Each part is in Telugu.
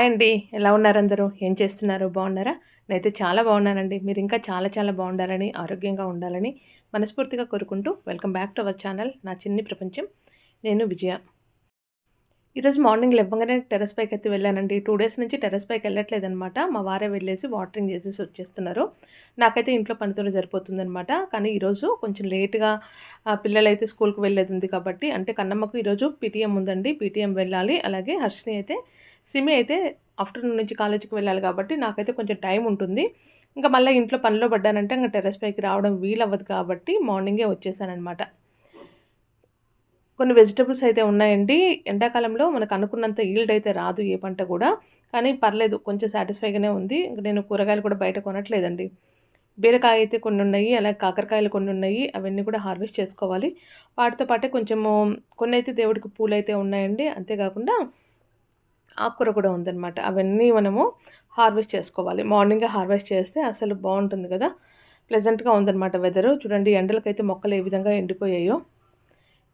హాయ్ అండి. ఎలా ఉన్నారు అందరూ? ఏం చేస్తున్నారు? బాగున్నారా? నేనైతే చాలా బాగున్నానండి. మీరు ఇంకా చాలా చాలా బాగుండాలని ఆరోగ్యంగా ఉండాలని మనస్ఫూర్తిగా కోరుకుంటూ welcome back to our channel నా చిన్ని ప్రపంచం. నేను విజయ. ఈరోజు మార్నింగ్ లేవగానే టెర్రస్ పైకి అయితే వెళ్ళానండి. టూ డేస్ నుంచి టెర్రస్ పైకి వెళ్ళట్లేదనమాట. మా వారే వెళ్ళేసి వాటరింగ్ చేసేసి వచ్చేస్తున్నారు. నాకైతే ఇంట్లో పనితోనే సరిపోతుందనమాట. కానీ ఈరోజు కొంచెం లేట్గా పిల్లలైతే స్కూల్కి వెళ్ళేది ఉంది కాబట్టి అంటే కన్నమ్మకు ఈరోజు పీటీఎం ఉందండి. పీటీఎం వెళ్ళాలి. అలాగే హర్షిని అయితే సిమి అయితే ఆఫ్టర్నూన్ నుంచి కాలేజీకి వెళ్ళాలి కాబట్టి నాకైతే కొంచెం టైం ఉంటుంది. ఇంకా మళ్ళీ ఇంట్లో పనిలో పడ్డానంటే ఇంకా టెర్రస్ పైకి రావడం వీలవ్వదు కాబట్టి మార్నింగే వచ్చేసానమాట కొన్ని వెజిటబుల్స్ అయితే ఉన్నాయండి. ఎండాకాలంలో మనకు అనుకున్నంత ఈల్డ్ అయితే రాదు ఏ పంట కూడా. కానీ పర్లేదు కొంచెం సాటిస్ఫైగానే ఉంది. ఇంకా నేను కూరగాయలు కూడా బయట కొనట్లేదండి. బీరకాయ అయితే కొన్ని ఉన్నాయి అలాగే కాకరకాయలు కొన్ని ఉన్నాయి. అవన్నీ కూడా హార్వెస్ట్ చేసుకోవాలి. వాటితో పాటే కొంచెము కొన్ని అయితే దేవుడికి పూలు అయితే ఉన్నాయండి. అంతేకాకుండా ఆకుకూర కూడా ఉందన్నమాట. అవన్నీ మనము హార్వెస్ట్ చేసుకోవాలి. మార్నింగే హార్వెస్ట్ చేస్తే అసలు బాగుంటుంది కదా. ప్లెజెంట్గా ఉందన్నమాట వెదరు. చూడండి ఎండలకైతే మొక్కలు ఏ విధంగా ఎండిపోయాయో.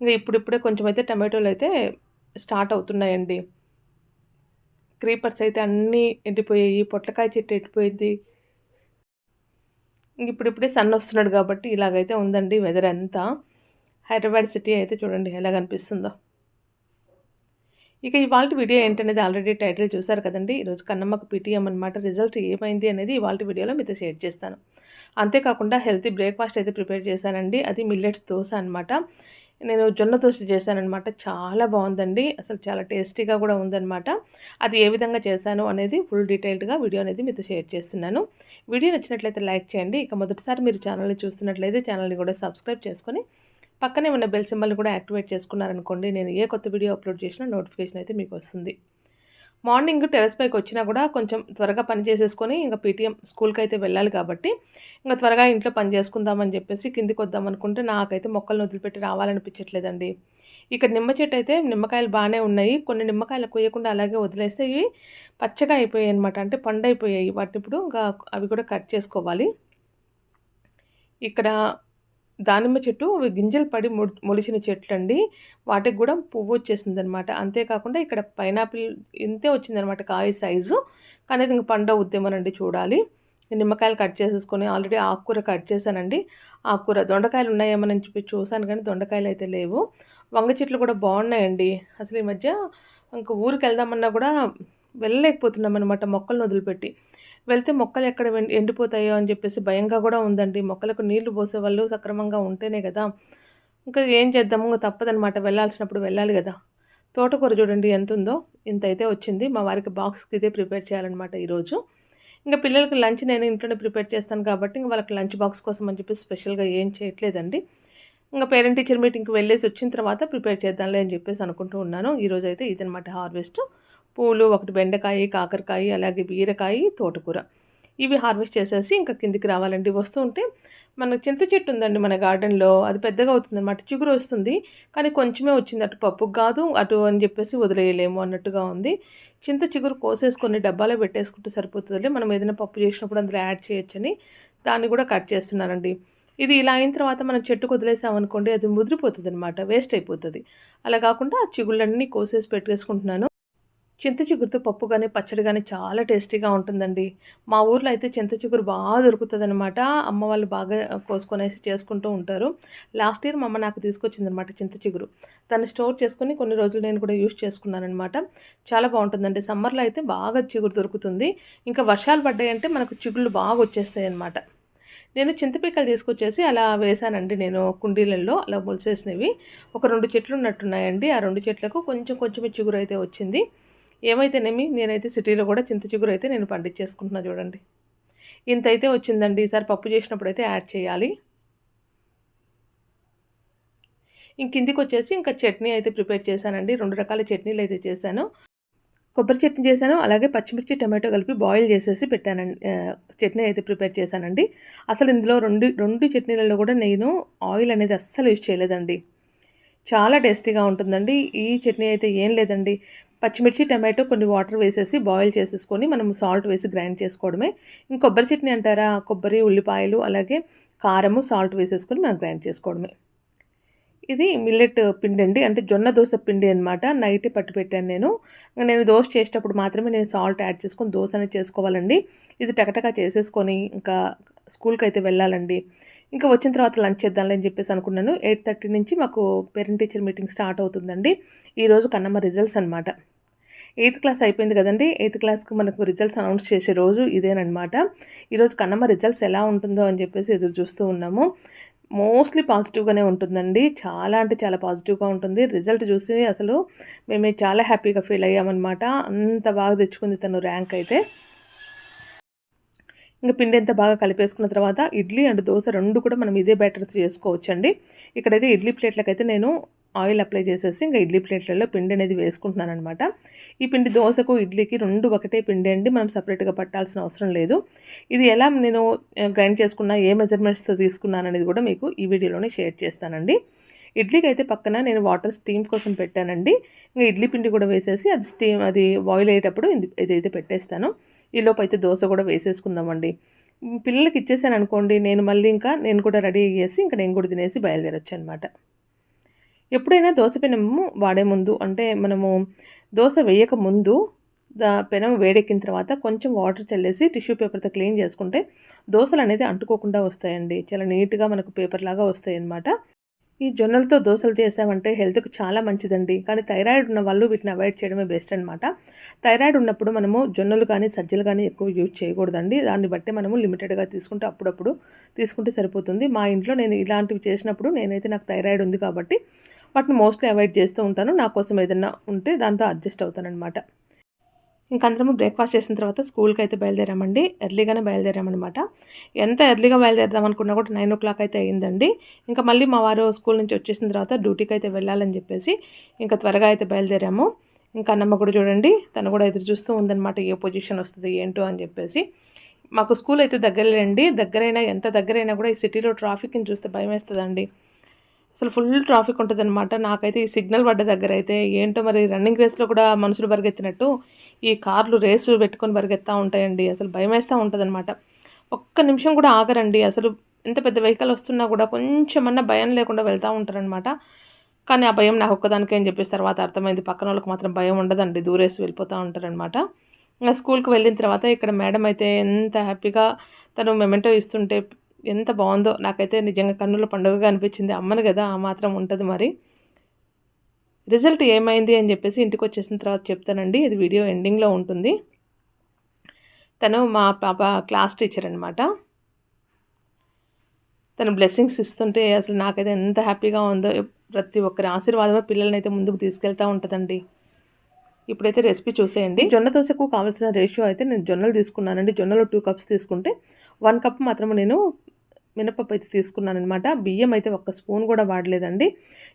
ఇంకా ఇప్పుడిప్పుడే కొంచెం అయితే టమాటోలు అయితే స్టార్ట్ అవుతున్నాయండి. క్రీపర్స్ అయితే అన్నీ ఎండిపోయాయి. పొట్లకాయ చెట్టు ఎండిపోయింది. ఇంక ఇప్పుడిప్పుడే సన్ వస్తున్నాడు కాబట్టి ఇలాగైతే ఉందండి వెదర్ అంతా. హైదరాబాద్ సిటీ అయితే చూడండి ఎలా కనిపిస్తుందో. ఇక ఇవాళ వీడియో ఏంటనేది ఆల్రెడీ టైటిల్ చూసారు కదండి. ఈరోజు కన్నమ్మకు పీటీఎం అనమాట రిజల్ట్ ఏమైంది అనేది ఇవాళ వీడియోలో మీతో షేర్ చేస్తాను. అంతేకాకుండా హెల్తీ బ్రేక్ఫాస్ట్ అయితే ప్రిపేర్ చేశానండి. అది మిల్లెట్స్ దోశ అనమాట నేను జొన్న దోశ చేశానమాట చాలా బాగుందండి. అసలు చాలా టేస్టీగా కూడా ఉందన్నమాట. అది ఏ విధంగా చేశాను అనేది ఫుల్ డీటెయిల్డ్గా వీడియో అనేది మీతో షేర్ చేస్తున్నాను. వీడియో నచ్చినట్లయితే లైక్ చేయండి. ఇక మొదటిసారి మీరు ఛానల్ని చూస్తున్నట్లయితే ఛానల్ని కూడా సబ్స్క్రైబ్ చేసుకొని పక్కనే ఉన్న బెల్ సింబల్ కూడా యాక్టివేట్ చేసుకున్నారనుకోండి నేను ఏ కొత్త వీడియో అప్లోడ్ చేసినా నోటిఫికేషన్ అయితే మీకు వస్తుంది. మార్నింగ్ టెరస్ పైకి వచ్చినా కూడా కొంచెం త్వరగా పని చేసేసుకొని ఇంకా పీటీఎం స్కూల్కి అయితే వెళ్ళాలి కాబట్టి ఇంకా త్వరగా ఇంట్లో పని చేసుకుందామని చెప్పేసి కిందికి వద్దాం అనుకుంటే నాకైతే మొక్కలను వదిలిపెట్టి రావాలనిపించట్లేదండి. ఇక్కడ నిమ్మ చెట్టు అయితే నిమ్మకాయలు బాగానే ఉన్నాయి. కొన్ని నిమ్మకాయలు కొయ్యకుండా అలాగే వదిలేస్తే ఇవి పచ్చగా అయిపోయాయి అనమాట అంటే పండు అయిపోయాయి వాటిని ఇప్పుడు ఇంకా అవి కూడా కట్ చేసుకోవాలి. ఇక్కడ దానిమ్మ చెట్టు గింజలు పడి మొలిచిన చెట్లు అండి వాటికి కూడా పువ్వు వచ్చేసింది అనమాట అంతేకాకుండా ఇక్కడ పైనాపిల్ ఇంతే వచ్చిందనమాట కాయ సైజు. కానీ అది ఇంక పండ ఉద్యమనండి చూడాలి. నిమ్మకాయలు కట్ చేసేసుకొని ఆల్రెడీ ఆకుకూర కట్ చేశానండి. ఆకుకూర దొండకాయలు ఉన్నాయేమని చెప్పి చూశాను కానీ దొండకాయలు అయితే లేవు. వంగ చెట్లు కూడా బాగున్నాయండి. అసలు ఈ మధ్య ఇంక ఊరికి వెళ్దామన్నా కూడా వెళ్ళలేకపోతున్నాం అనమాట మొక్కలను వదిలిపెట్టి. వెళ్తే మొక్కలు ఎక్కడ ఎండిపోతాయో అని చెప్పేసి భయంగా కూడా ఉందండి. మొక్కలకు నీళ్ళు పోసే వాళ్ళు సక్రమంగా ఉంటేనే కదా. ఇంకా ఏం చేద్దాము ఇంకా తప్పదనమాట వెళ్ళాల్సినప్పుడు వెళ్ళాలి కదా. తోటకూర చూడండి ఎంత ఉందో ఇంత అయితే వచ్చింది. మా వారికి బాక్స్కి ఇదే ప్రిపేర్ చేయాలన్నమాట ఈరోజు. ఇంకా పిల్లలకి లంచ్ నేను ఇంట్లోనే ప్రిపేర్ చేస్తాను కాబట్టి ఇంకా వాళ్ళకి లంచ్ బాక్స్ కోసం అని చెప్పి స్పెషల్గా ఏం చేయట్లేదండి. ఇంకా పేరెంట్ టీచర్ మీటింగ్కి వెళ్ళేసి వచ్చిన తర్వాత ప్రిపేర్ చేద్దాంలే అని చెప్పేసి అనుకుంటూ ఉన్నాను. ఈరోజు అయితే ఇదనమాట హార్వెస్ట్. పూలు ఒకటి బెండకాయ కాకరకాయ అలాగే బీరకాయ తోటకూర. ఇవి హార్వెస్ట్ చేసేసి ఇంకా కిందికి రావాలండి. వస్తూ ఉంటే మన చింత చెట్టు ఉందండి మన గార్డెన్లో. అది పెద్దగా అవుతుంది అనమాట చిగురు వస్తుంది. కానీ కొంచెమే వచ్చింది. అటు పప్పుకు కాదు అటు అని చెప్పేసి వదిలేయలేము అన్నట్టుగా ఉంది. చింత చిగురు కోసేసుకొని డబ్బాలో పెట్టేసుకుంటే సరిపోతుంది మనం ఏదైనా పప్పు చేసినప్పుడు అందులో యాడ్ చేయొచ్చని దాన్ని కూడా కట్ చేస్తున్నానండి. ఇది ఇలా అయిన తర్వాత మనం చెట్టుకు వదిలేసామనుకోండి అది ముదిరిపోతుంది అనమాట వేస్ట్ అయిపోతుంది. అలా కాకుండా ఆ చిగుళ్ళన్నీ కోసేసి పెట్టేసుకుంటున్నాను. చింత చిగురుతో పప్పు కానీ పచ్చడి కానీ చాలా టేస్టీగా ఉంటుందండి. మా ఊర్లో అయితే చింత చిగురు బాగా దొరుకుతుంది అనమాట అమ్మ వాళ్ళు బాగా కోసుకొనేసి చేసుకుంటూ ఉంటారు. లాస్ట్ ఇయర్ మా అమ్మ నాకు తీసుకొచ్చింది అనమాట చింత చిగురు. దాన్ని స్టోర్ చేసుకుని కొన్ని రోజులు నేను కూడా యూజ్ చేసుకున్నానమాట చాలా బాగుంటుందండి. సమ్మర్లో అయితే బాగా చిగురు దొరుకుతుంది. ఇంకా వర్షాలు పడ్డాయంటే మనకు చిగుళ్ళు బాగా వచ్చేస్తాయి అనమాట నేను చింతపిక్కలు తీసుకొచ్చేసి అలా వేశానండి నేను కుండీలలో. అలా మొలిసేసినవి. ఒక రెండు చెట్లు ఉన్నట్టున్నాయండి. ఆ రెండు చెట్లకు కొంచెం కొంచెం చిగురు అయితే వచ్చింది. ఏమైతేనేమి నేనైతే సిటీలో కూడా చింత చిగురు అయితే నేను పండించేసుకుంటున్నా చూడండి. ఇంత అయితే వచ్చిందండి. ఈసారి పప్పు చేసినప్పుడు అయితే యాడ్ చేయాలి. ఇంక కిందికి వచ్చేసి ఇంకా చట్నీ అయితే ప్రిపేర్ చేశానండి. రెండు రకాల చట్నీలు అయితే చేశాను. కొబ్బరి చట్నీ చేశాను. అలాగే పచ్చిమిర్చి టమాటో కలిపి బాయిల్ చేసేసి పెట్టానండి. చట్నీ అయితే ప్రిపేర్ చేశానండి. అసలు ఇందులో రెండు రెండు చట్నీలలో కూడా నేను ఆయిల్ అనేది అస్సలు యూజ్ చేయలేదండి. చాలా టేస్టీగా ఉంటుందండి. ఈ చట్నీ అయితే ఏం లేదండి. పచ్చిమిర్చి టమాటో కొన్ని వాటర్ వేసేసి బాయిల్ చేసేసుకొని మనం సాల్ట్ వేసి గ్రైండ్ చేసుకోవడమే. ఇంక కొబ్బరి చట్నీ అంటారా? కొబ్బరి ఉల్లిపాయలు అలాగే కారము సాల్ట్ వేసేసుకొని మనం గ్రైండ్ చేసుకోవడమే. ఇది మిల్లెట్ పిండి అండి. అంటే జొన్న దోశ పిండి అనమాట నైటే పట్టు పెట్టాను నేను. ఇంకా నేను దోశ చేసేటప్పుడు మాత్రమే నేను సాల్ట్ యాడ్ చేసుకొని దోశ అనేది చేసుకోవాలండి. ఇది టకటకా చేసేసుకొని ఇంకా స్కూల్కి అయితే వెళ్ళాలండి. ఇంకా వచ్చిన తర్వాత లంచ్ చేద్దాంలే అని చెప్పేసి అనుకున్నాను. ఎయిట్ థర్టీ నుంచి మాకు పేరెంట్ టీచర్ మీటింగ్ స్టార్ట్ అవుతుందండి. ఈరోజు కన్నమ్మ రిజల్ట్స్ అనమాట ఎయిత్ క్లాస్ అయిపోయింది కదండి. ఎయిత్ క్లాస్కి మనకు రిజల్ట్స్ అనౌన్స్ చేసే రోజు ఇదేనమాట ఈరోజు కన్నమ్మ రిజల్ట్స్ ఎలా ఉంటుందో అని చెప్పేసి ఎదురు చూస్తూ ఉన్నాము. మోస్ట్లీ పాజిటివ్గానే ఉంటుందండి. చాలా అంటే చాలా పాజిటివ్గా ఉంటుంది. రిజల్ట్ చూసి అసలు మేము చాలా హ్యాపీగా ఫీల్ అయ్యామన్నమాట. అంత బాగా తెచ్చుకుంది తను ర్యాంక్ అయితే. ఇంకా పిండి ఎంత బాగా కలిపేసుకున్న తర్వాత ఇడ్లీ అండ్ దోశ రెండు కూడా మనం ఇదే బ్యాటర్తో చేసుకోవచ్చండి. ఇక్కడైతే ఇడ్లీ ప్లేట్లకైతే నేను ఆయిల్ అప్లై చేసేసి ఇంకా ఇడ్లీ ప్లేట్లలో పిండి అనేది వేసుకుంటున్నాను అనమాట ఈ పిండి దోశకు ఇడ్లీకి రెండు ఒకటే పిండి అండి. మనం సపరేట్గా పట్టాల్సిన అవసరం లేదు. ఇది ఎలా నేను గ్రైండ్ చేసుకున్నా ఏ మెజర్మెంట్స్తో తీసుకున్నాను అనేది కూడా మీకు ఈ వీడియోలోనే షేర్ చేస్తానండి. ఇడ్లీకి అయితే పక్కన నేను వాటర్ స్టీమ్ కోసం పెట్టానండి. ఇంకా ఇడ్లీ పిండి కూడా వేసేసి అది స్టీమ్ అది బాయిల్ అయ్యేటప్పుడు ఇది ఇదైతే పెట్టేస్తాను. ఈలోపు అయితే దోశ కూడా వేసేసుకుందామండి. పిల్లలకి ఇచ్చేసాను అనుకోండి నేను మళ్ళీ ఇంకా నేను కూడా రెడీ అయ్యేసి ఇంకా నేను కూడా తినేసి బయలుదేరొచ్చు అనమాట ఎప్పుడైనా దోశ పెనము వాడే ముందు అంటే మనము దోశ వేయక ముందు దా పెనం వేడెక్కిన తర్వాత కొంచెం వాటర్ చల్లేసి టిష్యూ పేపర్తో క్లీన్ చేసుకుంటే దోశలు అనేది అంటుకోకుండా వస్తాయండి. చాలా నీట్గా మనకు పేపర్ లాగా వస్తాయి అన్నమాట ఈ జొన్నలతో దోశలు చేసామంటే హెల్త్కి చాలా మంచిదండి. కానీ థైరాయిడ్ ఉన్న వాళ్ళు వీటిని అవాయిడ్ చేయడమే బెస్ట్ అనమాట థైరాయిడ్ ఉన్నప్పుడు మనము జొన్నలు కానీ సజ్జలు కానీ ఎక్కువ యూజ్ చేయకూడదండి. దాన్ని బట్టి మనము లిమిటెడ్గా తీసుకుంటే అప్పుడప్పుడు తీసుకుంటే సరిపోతుంది. మా ఇంట్లో నేను ఇలాంటివి చేసినప్పుడు నేనైతే నాకు థైరాయిడ్ ఉంది కాబట్టి వాటిని మోస్ట్లీ అవాయిడ్ చేస్తూ ఉంటాను. నా కోసం ఏదైనా ఉంటే దాంతో అడ్జస్ట్ అవుతానమాట ఇంకా అందరము బ్రేక్ఫాస్ట్ చేసిన తర్వాత స్కూల్కి అయితే బయలుదేరామండి. ఎర్లీగానే బయలుదేరామన్నమాట. ఎంత ఎర్లీగా బయలుదేరదాం అనుకున్నా కూడా నైన్ ఓ క్లాక్ అయితే అయ్యిందండి. ఇంకా మళ్ళీ మా వారు స్కూల్ నుంచి వచ్చేసిన తర్వాత డ్యూటీకి అయితే వెళ్ళాలని చెప్పేసి ఇంకా త్వరగా అయితే బయలుదేరాము. ఇంకా అన్నమ్మ కూడా చూడండి తను కూడా ఎదురు చూస్తూ ఉందన్నమాట ఏ పొజిషన్ వస్తుంది ఏంటో అని చెప్పేసి. మాకు స్కూల్ అయితే దగ్గరలేండి. దగ్గరైనా ఎంత దగ్గరైనా కూడా ఈ సిటీలో ట్రాఫిక్ని చూస్తే భయం వేస్తుందండి అసలు ఫుల్ ట్రాఫిక్ ఉంటుంది అనమాట నాకైతే ఈ సిగ్నల్ పడ్డ దగ్గర అయితే ఏంటో మరి రన్నింగ్ రేస్లో కూడా మనుషులు పరిగెత్తినట్టు ఈ కార్లు రేసు పెట్టుకొని పరిగెత్తా ఉంటాయండి. అసలు భయం వేస్తూ ఉంటుంది అనమాట ఒక్క నిమిషం కూడా ఆగరండి. అసలు ఎంత పెద్ద వెహికల్ వస్తున్నా కూడా కొంచెమన్నా భయం లేకుండా వెళ్తూ ఉంటారనమాట కానీ ఆ భయం నాకు ఒక్కదానికే అని చెప్పేసి తర్వాత అర్థమైంది. పక్కన వాళ్ళకి మాత్రం భయం ఉండదండి. దూరేసి వెళ్ళిపోతూ ఉంటారనమాట ఇంకా స్కూల్కి వెళ్ళిన తర్వాత ఇక్కడ మేడం అయితే ఎంత హ్యాపీగా తను మెమెంటో ఇస్తుంటే ఎంత బాగుందో నాకైతే నిజంగా కన్నుల పండుగగా అనిపించింది. అమ్మను కదా ఆ మాత్రం ఉంటుంది మరి. రిజల్ట్ ఏమైంది అని చెప్పేసి ఇంటికి వచ్చేసిన తర్వాత చెప్తానండి. ఇది వీడియో ఎండింగ్లో ఉంటుంది. తను మా పాప క్లాస్ టీచర్ అనమాట తను బ్లెస్సింగ్స్ ఇస్తుంటే అసలు నాకైతే ఎంత హ్యాపీగా ఉందో. ప్రతి ఒక్కరి ఆశీర్వాదమే పిల్లల్ని అయితే ముందుకు తీసుకెళ్తూ ఉంటుందండి. ఇప్పుడైతే రెసిపీ చూసేయండి. జొన్న దోశకు కావాల్సిన రేషియో అయితే నేను జొన్నలు తీసుకున్నానండి. జొన్నలు టూ కప్స్ తీసుకుంటే వన్ కప్ మాత్రం నేను మినపప్పు అయితే తీసుకున్నాను అనమాట బియ్యం అయితే ఒక్క స్పూన్ కూడా వాడలేదండి.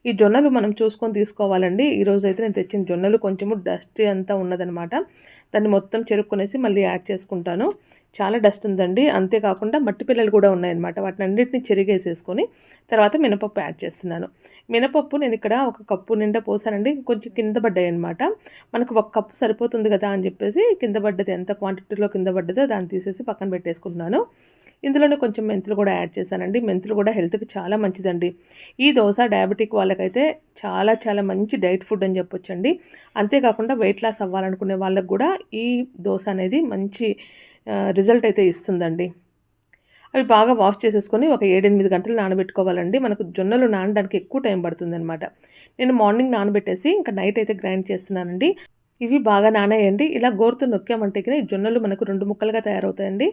ఈ జొన్నలు మనం చూసుకొని తీసుకోవాలండి. ఈరోజు అయితే నేను తెచ్చిన జొన్నలు కొంచెము డస్ట్ అంతా ఉన్నదనమాట దాన్ని మొత్తం చెరుక్కునేసి మళ్ళీ యాడ్ చేసుకుంటాను. చాలా డస్ట్ ఉందండి. అంతేకాకుండా మట్టి పిల్లలు కూడా ఉన్నాయన్నమాట. వాటిని అన్నింటినీ చెరిగేసేసుకొని తర్వాత మినపప్పు యాడ్ చేస్తున్నాను. మినపప్పు నేను ఇక్కడ ఒక కప్పు నిండా పోసానండి. కొంచెం కింద పడ్డాయి అనమాట మనకు ఒక కప్పు సరిపోతుంది కదా అని చెప్పేసి కింద పడ్డది ఎంత క్వాంటిటీలో కింద పడ్డదో దాన్ని తీసేసి పక్కన పెట్టేసుకుంటున్నాను. ఇందులోనే కొంచెం మెంతులు కూడా యాడ్ చేశానండి. మెంతులు కూడా హెల్త్కి చాలా మంచిదండి. ఈ దోశ డయాబెటిక్ వాళ్ళకైతే చాలా చాలా మంచి డైట్ ఫుడ్ అని చెప్పొచ్చండి. అంతేకాకుండా వెయిట్ లాస్ అవ్వాలనుకునే వాళ్ళకు కూడా ఈ దోశ అనేది మంచి రిజల్ట్ అయితే ఇస్తుందండి. అవి బాగా వాష్ చేసేసుకొని ఒక ఏడెనిమిది గంటలు నానబెట్టుకోవాలండి. మనకు జొన్నలు నానడానికి ఎక్కువ టైం పడుతుంది అనమాట నేను మార్నింగ్ నానబెట్టేసి ఇంకా నైట్ అయితే గ్రైండ్ చేస్తున్నానండి. ఇవి బాగా నానేయండి. ఇలా గోరుతో నొక్కామంటే ఈ జొన్నలు మనకు రెండు ముక్కలుగా తయారవుతాయండి.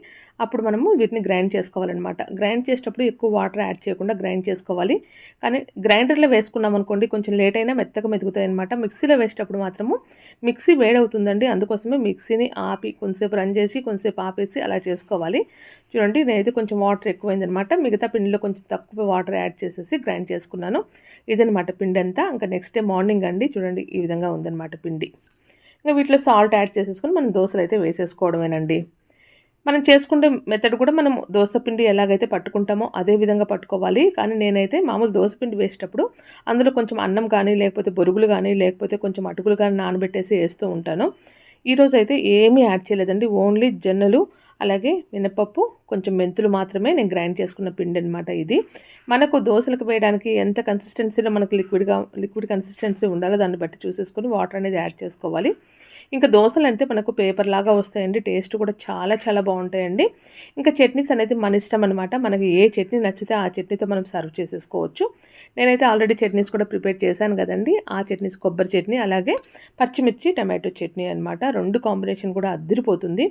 అప్పుడు మనము వీటిని గ్రైండ్ చేసుకోవాలన్నమాట. గ్రైండ్ చేసేటప్పుడు ఎక్కువ వాటర్ యాడ్ చేయకుండా గ్రైండ్ చేసుకోవాలి. కానీ గ్రైండర్లో వేసుకున్నాం అనుకోండి కొంచెం లేట్ అయినా మెత్తగా మెతుకుతాయి అనమాట మిక్సీలో వేసేటప్పుడు మాత్రము మిక్సీ వేడవుతుందండి. అందుకోసమే మిక్సీని ఆపి కొంచెంసేపు రన్ చేసి కొంచెంసేపు ఆపేసి అలా చేసుకోవాలి. చూడండి నేనైతే కొంచెం వాటర్ ఎక్కువైందనమాట మిగతా పిండిలో కొంచెం తక్కువ వాటర్ యాడ్ చేసేసి గ్రైండ్ చేసుకున్నాను. ఇదనమాట పిండి అంతా ఇంకా నెక్స్ట్ డే మార్నింగ్ అండి. చూడండి ఈ విధంగా ఉందన్నమాట పిండి. ఇంకా వీటిలో సాల్ట్ యాడ్ చేసేసుకొని మనం దోశలు అయితే వేసేసుకోవడమేనండి. మనం చేసుకుంటే మెథడ్ కూడా మనం దోశపిండి ఎలాగైతే పట్టుకుంటామో అదే విధంగా పట్టుకోవాలి. కానీ నేనైతే మామూలు దోశపిండి వేసేటప్పుడు అందులో కొంచెం అన్నం కానీ లేకపోతే బొరుగులు కానీ లేకపోతే కొంచెం అటుకులు కానీ నానబెట్టేసి వేస్తూ ఉంటాను. ఈరోజు అయితే ఏమీ యాడ్ చేయలేదండి. ఓన్లీ జొన్నలు అలాగే మినపప్పు కొంచెం మెంతులు మాత్రమే నేను గ్రైండ్ చేసుకున్న పిండి అనమాట ఇది. మనకు దోశలకు వేయడానికి ఎంత కన్సిస్టెన్సీలో మనకు లిక్విడ్గా లిక్విడ్ కన్సిస్టెన్సీ ఉండాలో దాన్ని బట్టి చూసేసుకొని వాటర్ అనేది యాడ్ చేసుకోవాలి. ఇంకా దోశలు అంటే మనకు పేపర్ లాగా వస్తాయండి టేస్ట్ కూడా చాలా చాలా బాగుంటాయండి. ఇంకా చట్నీస్ అనేది మన ఇష్టం అనమాట మనకి ఏ చట్నీ నచ్చితే ఆ చట్నీతో మనం సర్వ్ చేసేసుకోవచ్చు. నేనైతే ఆల్రెడీ చట్నీస్ కూడా ప్రిపేర్ చేశాను కదండి. ఆ చట్నీస్ కొబ్బరి చట్నీ అలాగే పచ్చిమిర్చి టమాటో చట్నీ అనమాట రెండు కాంబినేషన్ కూడా అద్దరిపోతుంది.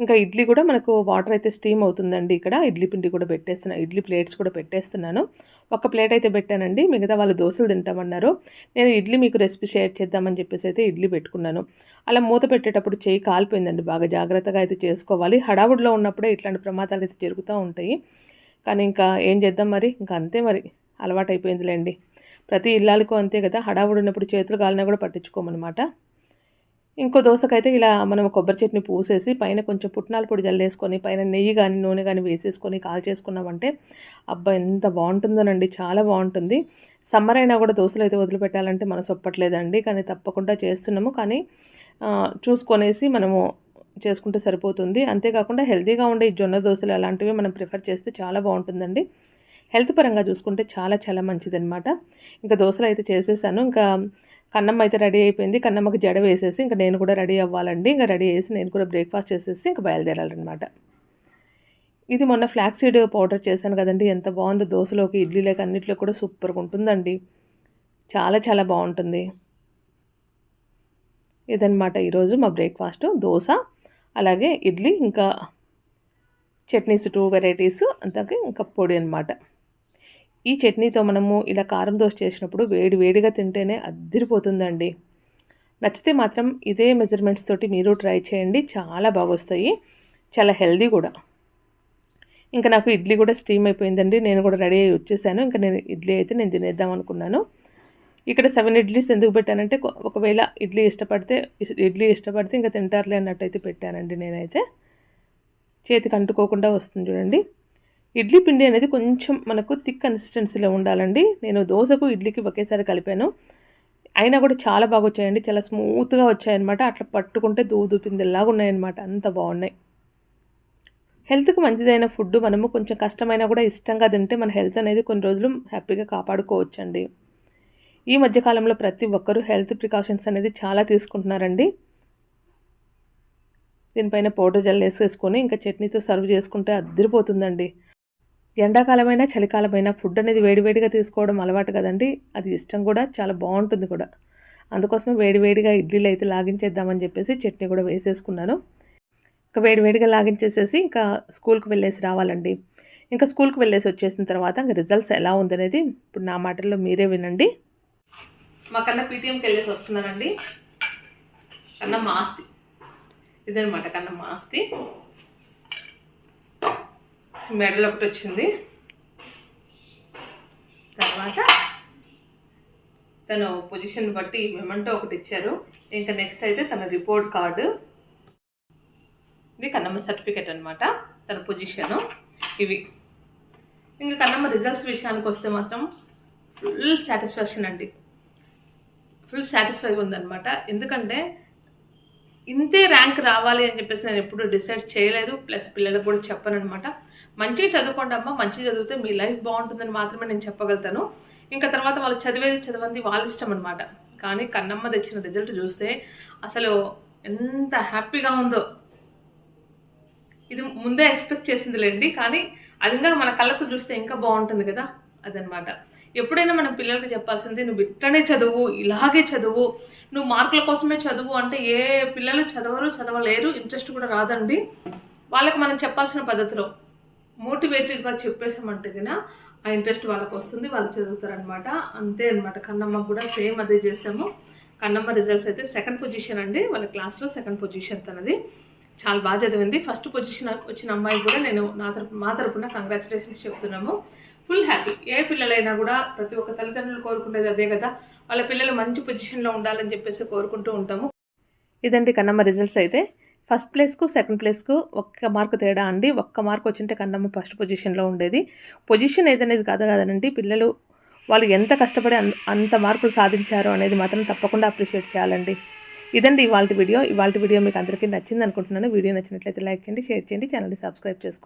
ఇంకా ఇడ్లీ కూడా మనకు వాటర్ అయితే స్టీమ్ అవుతుందండి ఇక్కడ. ఇడ్లీ పిండి కూడా పెట్టేస్తున్నాను ఇడ్లీ ప్లేట్స్ కూడా పెట్టేస్తున్నాను. ఒక ప్లేట్ అయితే పెట్టానండి. మిగతా వాళ్ళు దోశలు తింటామన్నారు. నేను ఇడ్లీ మీకు రెసిపీ షేర్ చేద్దామని చెప్పేసి అయితే ఇడ్లీ పెట్టుకున్నాను. అలా మూత పెట్టేటప్పుడు చేయి కాలిపోయిందండి. బాగా జాగ్రత్తగా అయితే చేసుకోవాలి. హడావుడిలో ఉన్నప్పుడే ఇట్లాంటి ప్రమాదాలు అయితే జరుగుతూ ఉంటాయి. కానీ ఇంకా ఏం చేద్దాం మరి? ఇంకా అంతే మరి. అలవాటు అయిపోయిందిలేండి ప్రతి ఇల్లాలకు అంతే కదా. హడావుడి ఉన్నప్పుడు చేతులు కాలినా కూడా పట్టించుకోమన్నమాట. ఇంకో దోశకైతే ఇలా మనం కొబ్బరి చట్నీ పూసేసి పైన కొంచెం పుట్నాల పొడి జల్లేసుకొని పైన నెయ్యి కానీ నూనె కానీ వేసేసుకొని కాల్ చేసుకున్నామంటే అబ్బా ఎంత బాగుంటుందోనండి. చాలా బాగుంటుంది. సమ్మర్ అయినా కూడా దోశలు అయితే వదిలిపెట్టాలంటే మనసు ఒప్పట్లేదండి. కానీ తప్పకుండా చేస్తున్నాము. కానీ చూసుకొనేసి మనము చేసుకుంటే సరిపోతుంది. అంతేకాకుండా హెల్తీగా ఉండే ఈ జొన్న దోశలు అలాంటివి మనం ప్రిఫర్ చేస్తే చాలా బాగుంటుందండి. హెల్త్ పరంగా చూసుకుంటే చాలా చాలా మంచిదన్నమాట. ఇంకా దోశలు అయితే చేసేసాను. ఇంకా కన్నమ్మ అయితే రెడీ అయిపోయింది. కన్నమ్మకి జడ వేసేసి ఇంకా నేను కూడా రెడీ అవ్వాలండి. ఇంకా రెడీ చేసి నేను కూడా బ్రేక్ఫాస్ట్ చేసేసి ఇంకా బయలుదేరాలన్నమాట. ఇది మొన్న ఫ్లాక్స్ సీడ్ పౌడర్ చేశాను కదండి. ఎంత బాగుందో దోశలోకి ఇడ్లీలోకి అన్నిట్లో కూడా సూపర్గా ఉంటుందండి. చాలా చాలా బాగుంటుంది. ఇదనమాట ఈరోజు మా బ్రేక్ఫాస్ట్. దోశ అలాగే ఇడ్లీ ఇంకా చట్నీస్ టూ వెరైటీస్ అంతకే ఇంకా పొడి అనమాట ఈ చట్నీతో మనము ఇలా కారం దోశ చేసినప్పుడు వేడి వేడిగా తింటేనే అద్దరిపోతుందండి నచ్చితే మాత్రం ఇదే మెజర్మెంట్స్ తోటి మీరు ట్రై చేయండి. చాలా బాగొస్తాయి. చాలా హెల్దీ కూడా. ఇంకా నాకు ఇడ్లీ కూడా స్టీమ్ అయిపోయిందండి. నేను కూడా రెడీ అయ్యి వచ్చేసాను. ఇంకా నేను ఇడ్లీ అయితే నేను తినేద్దాం అనుకున్నాను. ఇక్కడ సెవెన్ ఇడ్లీస్ ఎందుకు పెట్టానంటే ఒకవేళ ఇడ్లీ ఇష్టపడితే ఇడ్లీ ఇష్టపడితే ఇంకా తింటారులే అన్నట్టు అయితే పెట్టానండి నేనైతే. చేతికి అంటుకోకుండా వస్తుంది చూడండి. ఇడ్లీ పిండి అనేది కొంచెం మనకు థిక్ కన్సిస్టెన్సీలో ఉండాలండి. నేను దోశకు ఇడ్లీకి ఒకేసారి కలిపాను. అయినా కూడా చాలా బాగా వచ్చాయండి. చాలా స్మూత్గా వచ్చాయన్నమాట. అట్లా పట్టుకుంటే దూదు పిందెల్లాగా ఉన్నాయన్నమాట. అంత బాగున్నాయి. హెల్త్కి మంచిదైన ఫుడ్ మనము కొంచెం కష్టమైనా కూడా ఇష్టంగా తింటే మన హెల్త్ అనేది కొన్ని రోజులు హ్యాపీగా కాపాడుకోవచ్చండి. ఈ మధ్యకాలంలో ప్రతి ఒక్కరూ హెల్త్ ప్రికాషన్స్ అనేది చాలా తీసుకుంటున్నారండి. దీనిపైన పౌడర్ జల్ వేసేసుకొని ఇంకా చట్నీతో సర్వ్ చేసుకుంటే అద్దరిపోతుందండి ఎండాకాలమైనా చలికాలమైనా ఫుడ్ అనేది వేడివేడిగా తీసుకోవడం అలవాటు కదండి. అది ఇష్టం కూడా చాలా బాగుంటుంది కూడా. అందుకోసమే వేడివేడిగా ఇడ్లీలు అయితే లాగించేద్దామని చెప్పేసి చట్నీ కూడా వేసేసుకున్నాను. ఇంకా వేడివేడిగా లాగించేసేసి ఇంకా స్కూల్కి వెళ్ళేసి రావాలండి. ఇంకా స్కూల్కి వెళ్ళేసి వచ్చేసిన తర్వాత ఇంకా రిజల్ట్స్ ఎలా ఉందనేది ఇప్పుడు నా మాటల్లో మీరే వినండి. మా కన్నా పీటీఎంకి వెళ్ళేసి వస్తున్నానండి కన్నా మాస్తి. ఇదనమాట కన్నా మాస్తి. మెడల్ ఒకటి వచ్చింది. తర్వాత తను పొజిషన్ బట్టి మెమంటో ఒకటి ఇచ్చారు. ఇంకా నెక్స్ట్ అయితే తన రిపోర్ట్ కార్డు ఇది కన్నమ్మ సర్టిఫికేట్ అనమాట తన పొజిషను ఇవి. ఇంకా కన్నమ్మ రిజల్ట్స్ విషయానికి వస్తే మాత్రం ఫుల్ సాటిస్ఫాక్షన్ అండి. ఫుల్ సాటిస్ఫై ఉందన్నమాట. ఎందుకంటే ఇంతే ర్యాంక్ రావాలి అని చెప్పేసి నేను ఎప్పుడు డిసైడ్ చేయలేదు. ప్లస్ పిల్లలకు కూడా చెప్పను అనమాట మంచిగా చదువుకోండి అమ్మ మంచిగా చదివితే మీ లైఫ్ బాగుంటుందని మాత్రమే నేను చెప్పగలుగుతాను. ఇంకా తర్వాత వాళ్ళు చదివేది చదవంది వాళ్ళ ఇష్టం అనమాట కానీ కన్నమ్మ తెచ్చిన రిజల్ట్ చూస్తే అసలు ఎంత హ్యాపీగా ఉందో. ఇది ముందే ఎక్స్పెక్ట్ చేసిందిలేండి. కానీ అది ఇంకా మన కళ్ళతో చూస్తే ఇంకా బాగుంటుంది కదా. అదనమాట. ఎప్పుడైనా మనం పిల్లలకి చెప్పాల్సింది నువ్వు ఇట్లనే చదువు ఇలాగే చదువు నువ్వు మార్కుల కోసమే చదువు అంటే ఏ పిల్లలు చదవరు చదవలేరు ఇంట్రెస్ట్ కూడా రాదండి. వాళ్ళకి మనం చెప్పాల్సిన పద్ధతిలో మోటివేటివ్గా చెప్పేసామంటే కన్నా ఆ ఇంట్రెస్ట్ వాళ్ళకి వస్తుంది వాళ్ళు చదువుతారనమాట. అంతే అనమాట కన్నమ్మ కూడా సేమ్ అదే చేసాము. కన్నమ్మ రిజల్ట్స్ అయితే సెకండ్ పొజిషన్ అండి. వాళ్ళ క్లాస్లో సెకండ్ పొజిషన్ తనది. చాలా బాగా చదివింది. ఫస్ట్ పొజిషన్ వచ్చిన అమ్మాయి కూడా నేను నా తరపు మా తరపున కంగ్రాచులేషన్స్ చెప్తున్నాము. ఫుల్ హ్యాపీ ఏ పిల్లలైనా కూడా ప్రతి ఒక్క తల్లిదండ్రులు కోరుకునేది అదే కదా? వాళ్ళ పిల్లలు మంచి పొజిషన్లో ఉండాలని చెప్పేసి కోరుకుంటూ ఉంటాము. ఇదండి కన్నమ్మ రిజల్ట్స్ అయితే. ఫస్ట్ ప్లేస్కు సెకండ్ ప్లేస్కు ఒక్క మార్కు తేడా అండి. ఒక్క మార్క్ వచ్చింటే కన్నమ్మ ఫస్ట్ పొజిషన్లో ఉండేది. పొజిషన్ ఏదనేది కాదు కాదనండి. పిల్లలు వాళ్ళు ఎంత కష్టపడి అంత మార్కులు సాధించారు అనేది మాత్రం తప్పకుండా అప్రిషియేట్ చేయాలండి. ఇదండి ఇవాళ వీడియో. ఇవాళ వీడియో మీకు అందరికీ నచ్చింది అనుకుంటున్నాను వీడియో నచ్చినట్లయితే లైక్ చేయండి షేర్ చేయండి ఛానల్ని సబ్స్క్రైబ్ చేసుకోండి.